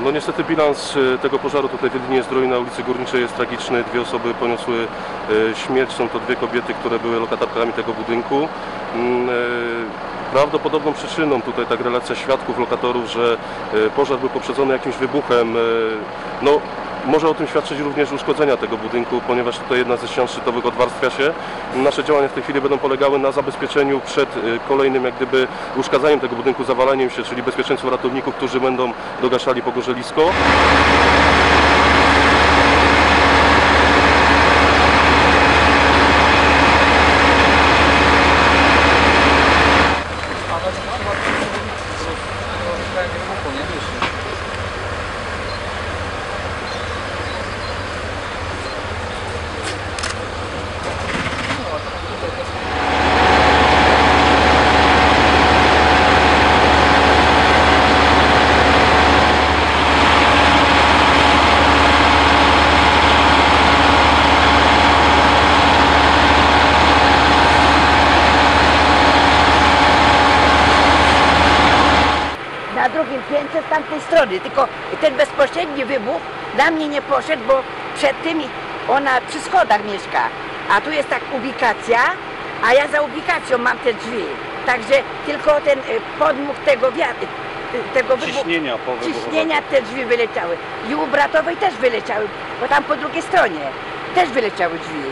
No niestety bilans e, tego pożaru tutaj w Jedlinie Zdrój na ulicy Górniczej jest tragiczny. Dwie osoby poniosły e, śmierć. Są to dwie kobiety, które były lokatorkami tego budynku. Mm, e, Prawdopodobną przyczyną tutaj tak relacja świadków, lokatorów, że pożar był poprzedzony jakimś wybuchem. No, może o tym świadczyć również uszkodzenia tego budynku, ponieważ tutaj jedna ze ścian szczytowych odwarstwia się. Nasze działania w tej chwili będą polegały na zabezpieczeniu przed e, kolejnym jak gdyby uszkadzaniem tego budynku, zawalaniem się, czyli bezpieczeństwo ratowników, którzy będą dogaszali pogorzelisko. Na drugim piętrze z tamtej strony, tylko ten bezpośredni wybuch na mnie nie poszedł, bo przed tymi ona przy schodach mieszka, a tu jest tak ubikacja, a ja za ubikacją mam te drzwi. Także tylko ten y, podmuch tego wiatru, tego wybuchu, Ciśnienia wybuchu. ciśnienia te drzwi wyleciały. I u bratowej też wyleciały, bo tam po drugiej stronie też wyleciały drzwi.